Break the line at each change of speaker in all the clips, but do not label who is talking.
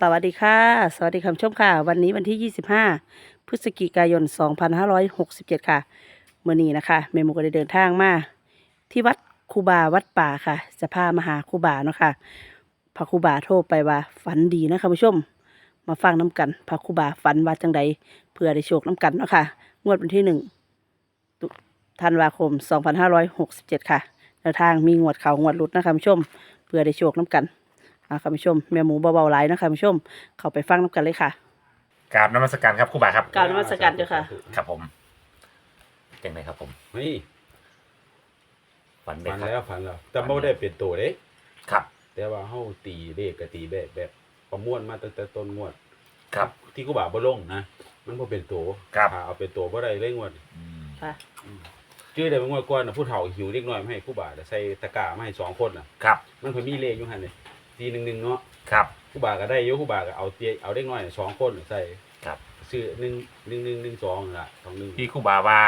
สวัสดีค่ะ สวัสดีคุณผู้ชมค่ะ วันนี้วันที่ 25 พฤศจิกายน 2567 ค่ะเมื่อนี้นะคะเมมูก็ได้เดินทางมาที่วัดคูบาวัดป่าค่ะ จะพามาหาคูบาเนาะค่ะพระคูบาโทรไปว่าฝันดีนะคะผู้ชม มาฟังน้ำกันพระคูบาฝันว่าจังใดเพื่อได้โชคน้ำกันเนาะค่ะงวดวันที่หนึ่งธันวาคม 2567 ค่ะแนวทางมีงวดเขางวดหลุดนะคะผู้ชม เพื่อได้โชคน้ำกัน อ่าคุณผู้ชมแม่หมูเบาๆไลายนาะคะคุณผู้ชม เข้าไปฟังน้ำกันเลยค่ะ
กราบนมัสการครับครูบาครับ
กราบนมัสการเจ้าค่ะ
ครับผมเป็นไงครับผม
เฮ้ย
ฝันไหม
ฝัน
ครับ
แล้วฝันแล้วแต่บ่ได้เป็นตัวเด้
ครับ
แต่ว่าเฮาตีเลขก็ตีแบบแบบประมวลมาตั้งแต่ต้นงวด
ครับ
ที่กูบ่าบ่ลงนะมันบ่เป็นตัว
ครับ
ถ้าเอาเป็นตัวบ่ได้เลยงวด
อืม
ค่ะ
ชื่อได้เป็นงวดก่อนน่ะผู้เฒ่าหิวเล็กน้อยมาให้กูบ่าใส่ตะกร้ามาให้สองคนน่ะ
ครับ
มันเพิ่นมีเลขอยู่หั่นนี่ ทีหนึงๆเนาะ
ครับ
กูบ่าก็ได้อยู่กูบ่าก็เอาเตียเอาเด็กน้อยน่ะสองคนน่ะใส่
ครับ
ซื้อ1 1 1 1 2นั่นล่ะสองหนึ่ง
ที่ครูบาว่า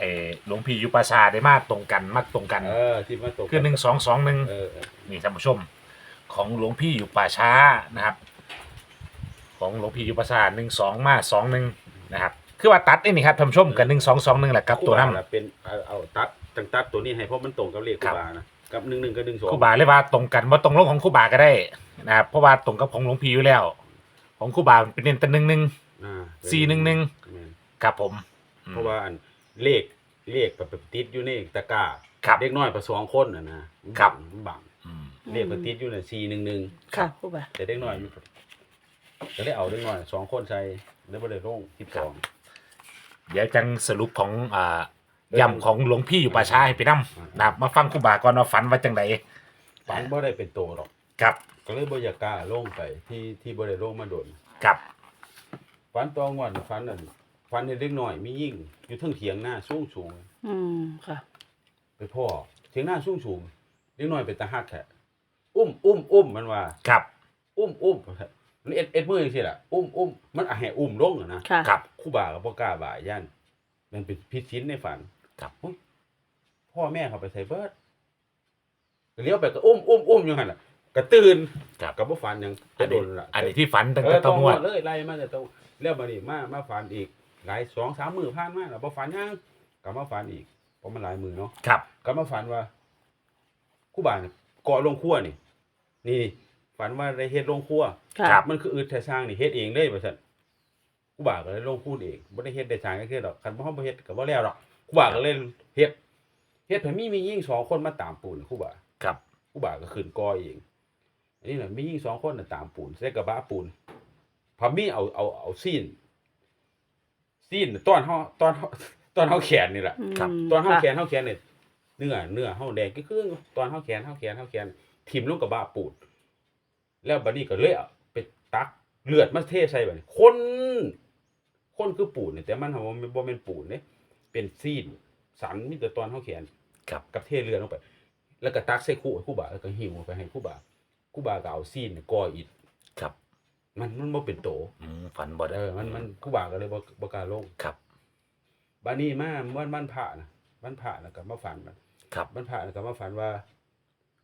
เออหลวงพี่อยุปราชาได้มาตรงกันมักตรงกัน
เออที่มาตก
คือหนึ่งสองสองหนึ่ง
เออเออ
นี่ท่านผู้ชมของหลวงพี่อยู่ป่าช้านะครับ ของหลวงพี่อยู่ป่าช้าหนึ่งสองมาสองหนึ่งนะครับ คือว่าตัดนี่นี่ครับท่านผู้ชมกับหนึ่งสองสองหนึ่งแหละครับตัวนั้น
ครูบาะเป็นเอาเอาตัดตั้งตัดตัวนี้ให้เพราะมันตรงกับเลขค
ครั
รู
บ
บานะ กับ1 1กับ1 2
ครูบาเลยว่าตรงกันว่าตรงลงของครูบาก็ได้นะครับเพราะว่าตรงกับของหลวงพี่อยู่แล้ว ของครูบาเป็นเน้นแต่หนึ่งหนึ่ง
อ่า
สี่หนึ่งหนึ่ง
แม่น
ครับผมอืม
เพราะว่าอันเลขเลขแบบติดอยู่ในตะกร้า
ครับ
เด็กน้อยประสองคนน่ะนะครับ มันบัง
อืม
เลขมันติดอยู่น่ะสี่หนึ่งหนึ่ง
ค่ะครูบา
แต่เด็กน้อยมันก็ได้เอาเด็กน้อยสองคนใส่แล้วบ่ได้ลงสิบสอง
เดี๋ยวจังสรุปของอ่า ย่ำของหลวงพี่อยู่ป่าช้าให้ไปนํนะครับมาฟังครูบาก่อนว่าฝันว่าจังได
ฝันบ่ได้เป็นโตหรอก
ครับ
ก็เลยบ่อยากกล้าลงไปที่ที่บ่ได้ลงมาโดน
ครับ
ฝันตองวันฝันนั่นฝันเห็นเด็กน้อยมียิ่งอยู่เทั้งเถียงหน้าสูงสูง
อืมค่ะ
ไปพ่อเถียงหน้าสูงสูงเด็กน้อยเป็นตาฮักแท้อุ้มอุ้มอุ้มมันว่า
ครับ
อุ้มอุ้มมันเอ็ดเอ็ดมือจังซี่ล่ะอุ้มอุ้มมันอะให้อุ้มลงอะนะ
ค่ะ
ครับ
ครูบาก็บ่กล้าบ่าย่านมันเป็นพิษชิ้นในฝัน
ครับ
อุ๊ยพ่อแม่เขาไปใส่เบิดก็เลี้ยวไปก็อุ้มอุ้มอุ้มอยู่หั่นน่ะก็ตื่น
ครับ
ก็บ่ฝันหยัง
อั
จะ
น
โด
นี้
นล่ะ
อันนี้ที่ฝันตั้ง
เอ
แต่
อ
ต้
ต้
อ
องง
งวด
เลยไล่มาแต่ต้องแล้วบัดนี้มามาฝันอีก หลาย2 3มื้อผ่านมาแล้วบ่ฝันหยังก็มาฝันอีกเพราะมันหลายมื้อเนาะ
ครับ
ก็มาฝันว่าครูบาเนี่ยก่อโรงครัวนี่นี่ฝันว่าได้เฮ็ดโรงครัว
ค่ะ
ครับ
มันคืออึดแต่สร้างนี่เฮ็ดเองเลยว่าซั่นครูบาก็เลยลงพูดเองบ่ได้เฮ็ดได้สร้างก็คือดอกคันบ่เฮาบ่เฮ็ดก็บ่แล้วดอก ครูบาก็เลยเฮ็ดเฮ็ดให้มีมียิ่งสองคนมาตามปูนครูบา
ครับ
ครูบาก็ขึ้นก่อเองอันนี้น่ะมียิ่งสองคนน่ะตามปูนใส่กระบะปูนพอมีเอาเอาเอาซีนซีนตอนเฮาตอนเฮาตอนเฮาแขนนี่แหละ
อืม
ครับ
ตอนเฮา
ค่ะ
แขนเฮาแขนเนี่ยเนื้อเนื้อเฮาแดงก็คือตอนเฮาแขนเฮาแขนเฮาแขนทิ่มลงกระบะปูนแล้วบัดนี้ก็เลยเอาไปตักเลือดมาเทใส่บัดนี้คนคนคือปูนเนี่ยแต่มันเฮาบ่แม่นบ่แม่นปูนเด้ เป็นซีนสันมีแต่ตอนเฮาแขน
ครับ
กับเทเลือดลงไป แล้วก็ตักใส่คู่ให้คู่บ่าแล้วก็หิวไปให้คู่บ่าคู่บ่าก็เอาซีนเนี่ยก่ออิฐ
ครับ
มันมันบ่เป็นโต
อืมฝันบ่
เอ
ได้
อมันมันคู่บ่าก็เลยบ่บ่กล้าลง
ครับ
บัดนี้มาวันวันพระนะวันพระแล้วก็มาฝันมัน
ครับ
วันพระแล้วก็มาฝันว่า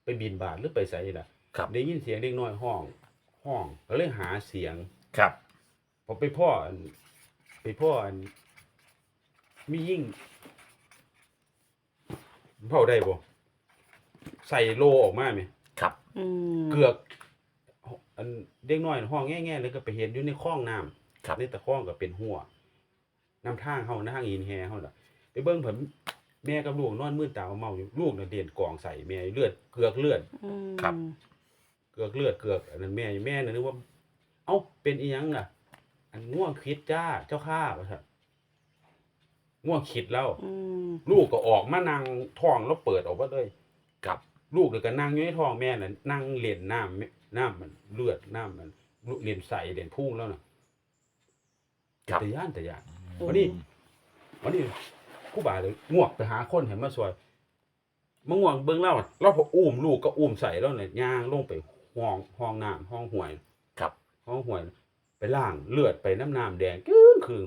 ไปบินบาตหรือไปไสนี่ล่ะ
ครับ
ได้ยินเสียงเด็กน้อยห้อง ห้องก็เลยหาเสียง
ครับ
ผมไปพ่ออันไปพ่ออัน มียิ่งเผาได้บ่ใส่โลออกมาไหม
ครับ
อืม
เกือก อันเด็กน้อยห้องแง่ๆเลยก็ไปเห็นอยู่ในคลองน้ำ
ครับ
ในตะคลองก็เป็นหัวน้ำทางเฮาทางอินแฮเฮาน่ะไปเบิ่งเพิ่นแม่กับลูกนอนมืดตาเมาอยู่ลูกน่ะเด่นกองใส่แม่เลือดเกือกเลือด
อืม
ครับ
เกือกเลือดเกือกอันนั้นแม่อยู่แม่น่ะนึกว่า เอ้าเป็นอีหยังล่ะ อันง่วงคิดจ้าเจ้าข้าว่าซั่น ง่วงคิดแล้ว
อืม
ลูกก็ออกมานั่งท้องแล้วเปิดออกมาเลย
ครับ
ลูกเลยก็นั่งอยู่ในท้องแม่น่ะนั่งเล่นน้ำแม่น้ำมันเลือดน้ำมันเล่นใส่เล่นพุ่งแล้วน่ะ
ครับ
แต่ย่านแต่ย่าน
อืม
วันนี้ วันนี้ครู่บ่าเลยง่วงไปหาคนเห็นมาซอยมาง่วงเบิ่งเล่าเราพออุ้มลูกก็อุ้มใส่แล้วเนี่ยย่างลงไปห้องห้องน้ำห้องห่วย
ครับ
ห้องห่วย ไปล่างเลือดไปน้ำน้ำแดงกึ้งคือ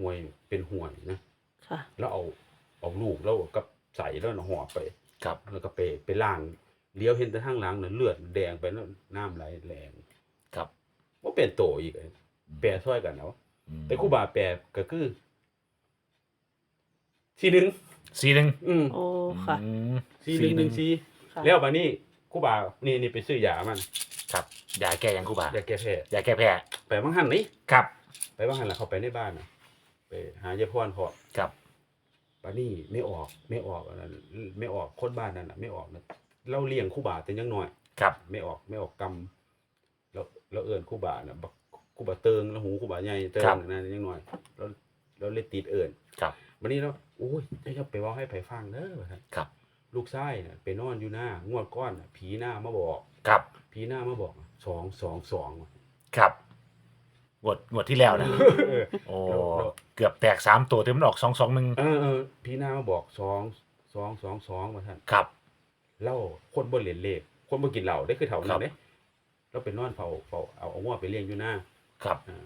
ห่วยเป็นห่วยนะ
ค่ะ
แล้วเอาเอาลูกแล้วก็ใส่แล้วน่ะห่อไป
ครับ
แล้วก็ไปไปล่างเลี้ยวเห็นแต่ทางหลังเนี่ยเลือดแดงไปแล้วน้ำไหลแรง
ครับ
ว่าเป็นโตอีกเลยแปรช่วยกันเนาะ
อืม
แต่ครูบาแปลก็คือทีหนึ่ง
สีหนึ่ง
อืม
โอ้ค่ะ
อืม
ทีหนึ่งหนึ่งที
ค่ะ
แล้วบัดนี้ครูบานี่นี่ไปซื้อยามัน
ครับยาแก้ยังครูบายา
แก้แพ้
ยาแก้แพ้
ไปบางหันนี่
ครับ
ไปบางหันแล้วเขาไปในบ้านน่ะ ไปหายายพรพอ
ครับ
บัดนี้ไม่ออกไม่ออกอันนั้นไม่ออกคนบ้านนั่นน่ะไม่ออกนะเราเลี้ยงครูบาแต่ยังน้อย
ครับ
ไม่ออกไม่ออกกรรมแล้วแล้วเอิญครูบาน่ะบักครูบาเติงแล้วหูครูบาใหญ่เติงนั่นยังน้อยแล้วแล้วเลยติดเอิญ
ครับ
วันนี้เราโอ้ยจะจะไปเว่าให้ไผฟังเด้อว่าซั่น
ครับ
ลูกชายน่ะไปนอนอยู่หน้างวดก้อนน่ะผีหน้ามาบอก
ครับ
ผีหน้ามาบอกสองสองสองว่ะ
ครับ งวดงวดที่แล้วนะ
เออ
โอ้
แล้ว
เกือบแตกสามตัวแต่มันออกสองสองหนึ่ง
เออเออผีหน้ามาบอกสองสองสองสองว่าท่าน
ครับ
เล่าคนบ่เล่นเลขคนบ่กินเหล้าได้คือเท่า
ครั
นั้
บ
นเด้เราไปนอนเฝ้าเฝ้าเอาเอางัวไปเลี้ยงอยู่หน้า
ครับ
อ่า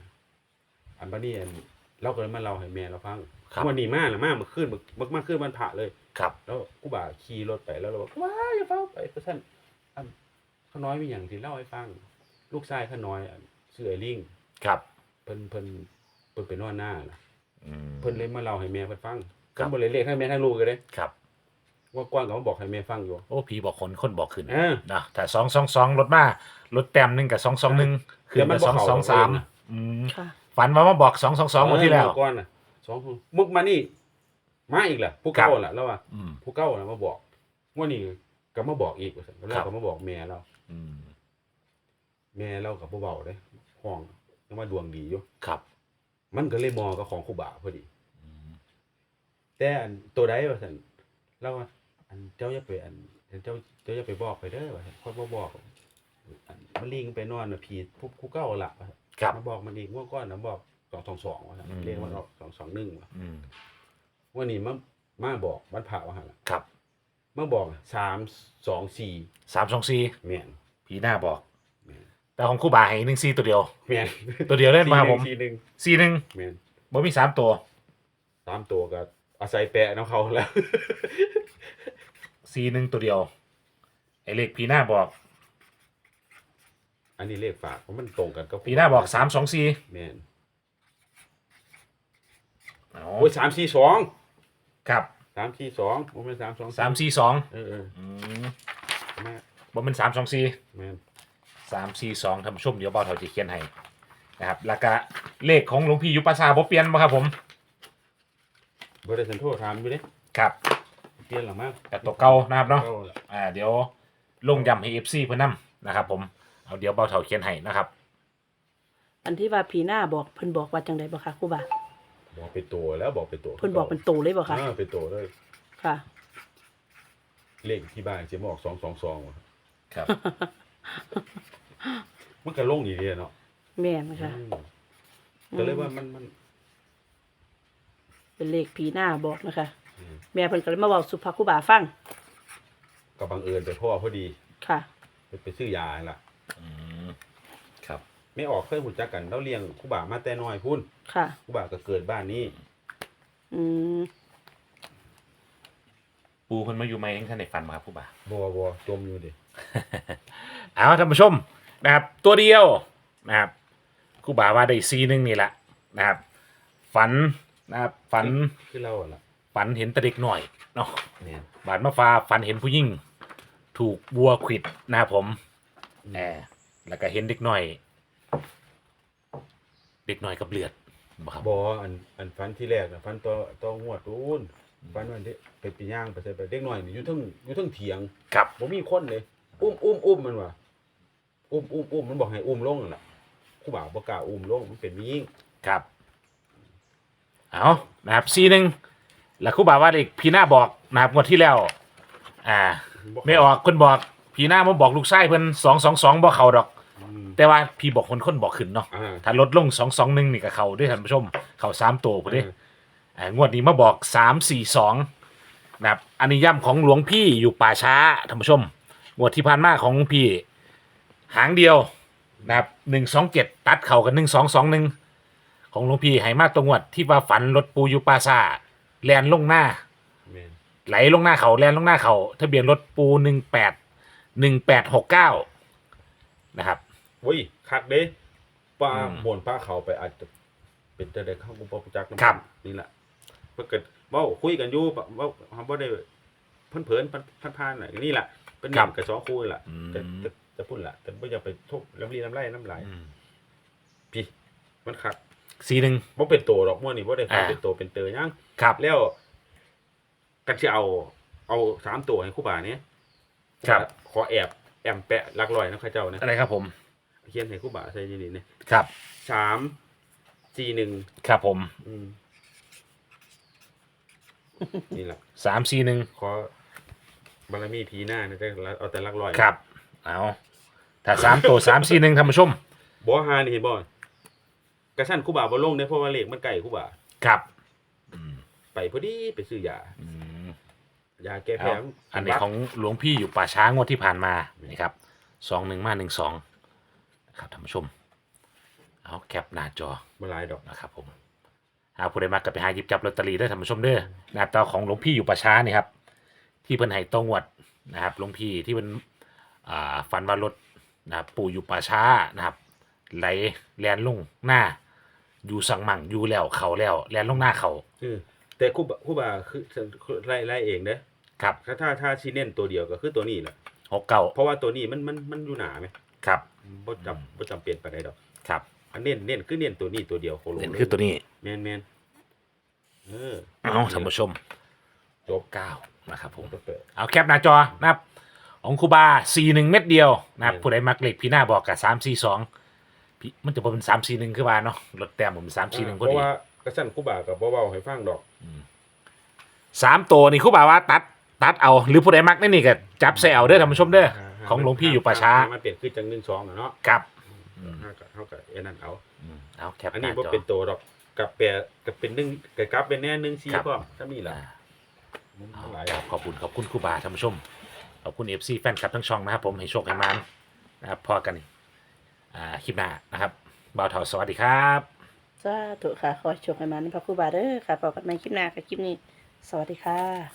อันบัดนี้อันเราก็เลยมาเล่าให้แม่เราฟัง
ครับ
วันนี้มาละมาเมื่อคืนเมื่อเมื่อคืนวันพระเลย
ครับ
แล้วกูบ่าขี่รถไปแล้วเราบอกว้ายอย่าเฝ้าไปเพราะท่านอันข้าน้อยมีอย่างที่เล่าให้ฟัง ลูกชายข้าน้อยอันชื่อไอ้ลิง
ครับ
เพิ่นเพิ่นเพิ่นไปนอนหน้านะ
อืม
เพิ่นเลยมาเล่าให้แม่เพิ่นฟัง
ครั
เพิ่
บ
นบ่เลยเลขให้แม่ทั้งลูกเลยเด้
ครับ
ว่ากว้างก็มาบอกให้แม่ฟังอยู่
โอ้ผีบอกคนคนบอกขึ้น
เออ
นะถ้าสองสองสองลดมาลดแต้มหนึ่งกับสองสองหนึ่งขึ้น
แต่มั
เป็นน
บ่
สอง
เข้า
สองสาม
เองนะ
อืม
ค่ะ
ฝันว่ามาบอกสองสองสองวันที่แล้ว
เมื่อก่อนน่ะสองมุกมานี่มาอีกล่ะผู้เก่าล่ะแล้วว่า
อืม
ผู้เก่าน่ะมาบอกว่านี่ก็มาบอกอีกว่าซั่นแล้ว
ครับ
ก็มาบอกแม่เรา
อืม
แม่เรากับบ่เบาเด้ห้อง ยังมาดวงดีอยู่
ครับ
มันก็เลยมอกับของครูบาพอดี
อืม
แต่อันตัวใดว่าซั่นเราว่าอันเจ้าอย่าไปอันเจ้าเจ้าอย่าไปบอกไปเด้อว่าซั่นคนบ่บอกอันมันลิงไปนอนน่ะผีผู้ผู้เก่าล่ะว่าซั่น
ครับ
มาบอกมันอีกว่าก้อนน่ะบอก222ว่าซั่น
อืม
เรียกว่าออก221ว่า
อืม
วันนี้มามาบอกมันพระว่าหั่นล่ะ
ครับ
มาบอก324
สามสองสี่
แม่น
ผีหน้าบอก
แม่น
แต่ของครู่บาให้หนึ่งสี่ตัวเดียว
แม่น
ตัวเดียวเล่นมาครับผม
41
สี่หนึ่ง
แม่น
บ่มีสามตัว
สามตัวก็อาศัยแปะน้ำเขาแล้ว
สี่หนึ่งตัวเดียว ไอเลขผีหน้าบอก
อันนี้เลขฝากเพราะมันตรงกันก็
ผีหน้าบอกสามสองสี่
แม่น
โอ้
โอ้ยสามสี่สอง
ครับ
สามสี่สองผมเป็นสามสอง
สามสี่สอง
เออเออ
อืม
แม่
บ่เป็นสามสองสี่
แม่น
สามสี่สองท่านผู้ชมเดี๋ยวเบาเท่าจะเขียนให้นะครับแล้วก็เลขของหลวงพี่ยุปสาบ่เปลี่ยนบ่ครับผม
บริษัทโทรถามอยู่เด้
ครับ
เปลี่ยนหรือมั้ง
แต่ตัวเก่านะครับเนาะ
เก่าละ
อ่าเดี๋ยวลงย้ำให้ FC เพิ่นนํนะครับ ผมเอาเดี๋ยวเบาเท่าเขียนให้นะครับ
อันที่ว่าผีหน้าบอกเพิ่นบอกว่าจังไดบ่คะครูบา
บอกเป็นตัวแล้วบอกเป็นตัว
เพิ่นบอกเป็นโตเลยบ่คะ
เออเป็นตัวเลย
ค่ะ
เลขที่บ้านจะมาออกสองสองสองว่ะ
ครับ
มันก็ลงอีกเดียเนาะ
แม่นค่ะ
อืมก็เลยว่ามันมัน
เป็นเลขผีหน้าบอกนะคะ
อืม
แม่เพิ่นก็เลยมาเว้าสุภาครูบาฟัง
ก็บังเอิญไปพ่อพอดี
ค่ะ
ไปไปซื้อยาล่ะ
อืมครับ
ไม่ออกเคยหุ่นจักกันเราเลี้ยงครูบามาแต่น้อยพุ่น
ค่ะ
ครูบาก็เกิดบ้านนี้
อืม
ปูเพิ่นมาอยู่ไหมท่านได้ฟันมาครับผู้บ่า
บัวบัวจมอยู่ดิ
เอาท่านผู้ชม นะครับ ตัวเดียวนะครับครูบาว่าได้ซีหนึงนี่แหละนะครับ ฝันนะครับฝัน
คือเราอะล่ะ
ฝันเห็นแตะเด็กหน่อยเนาะ
เนี่ย
บาดมาฟ้าฝันเห็นผู้หญิงถูกวัวขวิดนะครับผมแอบแล้วก็เห็นเด็กหน่อย เด็กหน่อยกับเลือดบ่ครับ
บออันอันฟันที่แรกนะฟันตัวตัวงวดรูนฟันวันที่ไปปีย่างไปใส่ไปเด็กหน่อยนี่อยู่เทั้งอยู่เทั้งเถียง
ครับ
บ่มีคนเลยอุ้มอุ้มอุ้มมันว่ะ อุ้มอุ้มอุ้มมันบอกให้อุ้มลงนั่นล่ะครูบาบ่กล้าอุ้มลงมันเป็นมียิ่ง
ครับ เอานะครับซีหนึ่งแล้วครูบาว่าเด็กพีหน้าบอกนะครับงวดที่แล้ว อ่าไม่ออกคนบอก พีหน้ามาบอกลูกชายเพิ่นสองสองสองบอกเขาดอก
อืม
แต่ว่าพี่บอกคนคนบอกขึ้นเนาะ
อ่า
ถ้าลดลงสองสองหนึ่งนี่กับเขาด้วยท่านผู้ชม เขาสามตัวพอดีอ่างวดนี้มาบอกสามสี่สองนะครับอันนี้ย่ำของหลวงพี่อยู่ป่าช้าท่านผู้ชม งวดที่ผ่านมาของหลวงพี่ หางเดียวนะครับหนึ่งสองเจ็ดตัดเข่ากันหนึ่งสองสองหนึ่งของหลวงพี่ไหมาตรงวดที่ว่าฝันรถปูอยู่ป่าช้าแลนลงหน้า
แม่น
ไหลลงหน้าเขาแลนลงหน้าเขาทะเบียนรถปูหนึ่งแปดหนึ่งแปดหกเก้านะครับ
โอ้ยคักเด้ป้า
อืม
บนป้าเขาไปอาจจะเป็นแต่เด็กเข้ากุปจักน้ำ
ครับ
นี่แหละเมื่อเกิดเว้าคุยกันอยู่เว้าทำบ่ได้เพิ่นเผินพันพานๆน่ะนี่แหละเป็น
ครับ
กับสองคู่นี่ล่ะ
อืม
แต่แต่ จะพูดล่ะแต่บ่อยากไปทุบน้ำลีน้ำไรน้ำไหลาย
อืม
พี่มันคัก
สี่หนึ่ง
บ่เป็นโตดอกมั่วนี่บ่ได้ฟัง
อ่า
เป็นโตเป็นเตยยัง
ครับ
แล้วกันสิเอา เอาสามตัวให้ครู่บาเนี่ย
ครับ
ขอแอบแอมแปะหลักร้อยนะข้าเจ้านะ
อะไรครับผม
เขียนให้ครู่บาใส่ดีๆเนี่ย
ครับ
สามสี่หนึ่ง
ครับผม
อืมนี่แหละ
สามสี่หนึ่ง
ขอบารมีพีหน้านะแต่เอาแต่หลักร้อย
ครับ เอาถ้าสามตัวสามสี่หนึ่งท่านผู้ชม
บ่ฮานี่เห็นบ่กระชั้นครู่บาบ่ลงได้เพราะว่าเลขมันใกล้ครู่บา
ครับอืม
ไปพอดีไปซื้อยา
อืม
ยาแก้แพ้
เอาอันนี้ของหลวงพี่อยู่ป่าช้างวดที่ผ่านมานี่ครับสองหนึ่งมาหนึ่งสองนะครับท่านผู้ชม เอาแคปหน้าจอ
บ่หลายดอก
นะครับผมหาผู้ใดมากกับไปหาหยิบจับลอตเตอรี่ได้ท่านผู้ชมเด้อนะครับแตาของหลวงพี่อยู่ป่าช้านี่ครับ ที่เพิ่นให้ตองวดนะครับหลวงพี่ที่เป็น อ่าฝันว่ารถนะครับปู่อยู่ป่าช้านะครับไหลแลนลงหน้า อยู่สังมั่งอยู่แล้วเขาแล้วแลนลงหน้าเขา
อือแต่ครู่บาครู่บาคือคือไล่ไล่เองเด้
ครับ
ถ้าถ้าถ้าชี้เน้นตัวเดียวก็คือตัวนี้แหละ
หกเก้า
เพราะว่าตัวนี้มันมันมันอยู่หนาไหม
ครับ
บ่จำบ่จำเป็นปานใดดอก
ครับ
อันเน้นเน้นคือเน้นตัวนี้ตัวเดียวโคโล
เห็นคือตัวนี้
แม่นแม่นเออ
เอาท่านผู้ชม
จบ
เก้านะครับผม
เปิด
เอาแคปหน้าจอนะครับ ของครูบาสี่หนึ่งเม็ดเดียวนะครับ
อืม
ผู้ใดมักเหล็กพี่หน้าบอกกับสามสี่สองพี่มันจะเป็นสามสี่หนึ่งคือว่าเนาะลดแต้มผมสามสี่หนึ่งพ
เพ
อ
ราะ
ดี
ว่ากระชั้นครู่บากับบ่เว้าให้ฟังดอก
สามตัวนี่ครูบาว่าตัดตัดเอาหรือผู้ใดมักนี่นี่ก็จับใส่เอาเด้อท่านผู้ชมเด้อของหลวงพี่อยู่ป่าช้า
มันเปลี่ยนคือจัง1 2น่ะเนาะ
ครับ
เฮาก็เฮาก็ไอ้นั่นเอา
อืมเอาแคป
อัน
ห
นี้
น้า
บ่
จอ
เป็นตัวดอกกับแปรกับเป็น1กับกลับเป็นแน่1
ครับ
4พร้อมถ้ามีล่ะ
อ่า
มัน
เอา
หลาย
ครับขอบคุณขอบคุณครูบาท่านผู้ชม ขอบคุณเอฟซีแฟนคลับทั้งช่องนะครับ ผมให้โชคให้มันนะครับพอกันอ่าคลิปหน้านะครับบ่าวเถาสวัสดีครับ
สาธุค่ะ ขอให้โชคให้มาในพระครูบาเด้อค่ะพบกันใหม่คลิปหน้ากับคลิปนี้ สวัสดีค่ะ